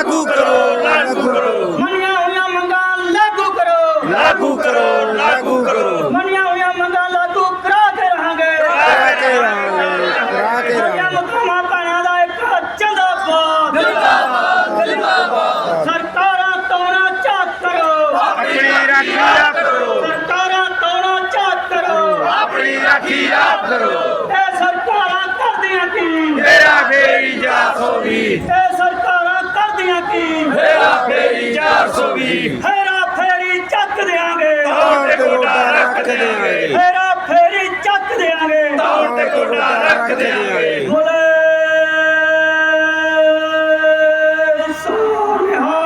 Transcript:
ਲਾਗੂ ਕਰੋ ਲਾਗੂ ਕਰੋ। ਮੰਨੀਆਂ ਹੋਈਆਂ ਮੰਗਾਂ ਲਾਗੂ ਕਰੋ। ਲਾਗੂ ਕਰੋ ਲਾਗੂ ਕਰੋ। ਮੰਨੀਆਂ ਹੋਈਆਂ ਮੰਗਾਂ ਲਾਗੂ ਕਰਾ ਕੇ ਰਹਾਂਗੇ। ਕਰਾ ਕੇ ਰਹਾਂਗੇ ਕਰਾ ਕੇ ਰਹਾਂਗੇ। ਮਕਾਮਾ ਪਾਣਾ ਦਾ ਇੱਕ ਜਿੰਦਾਬਾਦ। ਜਿੰਦਾਬਾਦ ਜਿੰਦਾਬਾਦ। ਸਰਕਾਰਾਂ ਤੋਣਾ ਚਾਕ ਕਰੋ। ਆਪਣੀ ਰਾਖੀ ਆਪ ਕਰੋ। ਸਰਕਾਰਾਂ ਤੋਣਾ ਚਾਕ ਕਰੋ। ਆਪਣੀ ਰਾਖੀ ਆਪ ਕਰੋ। ਇਹ ਸਰਕਾਰਾਂ ਕਰਦੀਆਂ ਕੀ? ਮੇਰਾ ਫੇਰੀ ਜਾ ਸੋਵੀ ਇਹ ਸਰਕਾਰ ਕਰਦੀਆਂ ਕੀ? ਮੇਰਾ ਫੇਰੀ 420 ਫੇਰਾ ਫੇਰੀ ਚੱਕ ਦਿਆਂਗੇ। ਤੌਰ ਤੇ ਗੋਡਾ ਰੱਖ ਦੇਵਾਂਗੇ ਫੇਰਾ ਫੇਰੀ ਚੱਕ ਦਿਆਂਗੇ। ਤੌਰ ਤੇ ਗੋਡਾ ਰੱਖ ਦੇਵਾਂਗੇ ਬੋਲੇ ਸੋਨਿਹਾ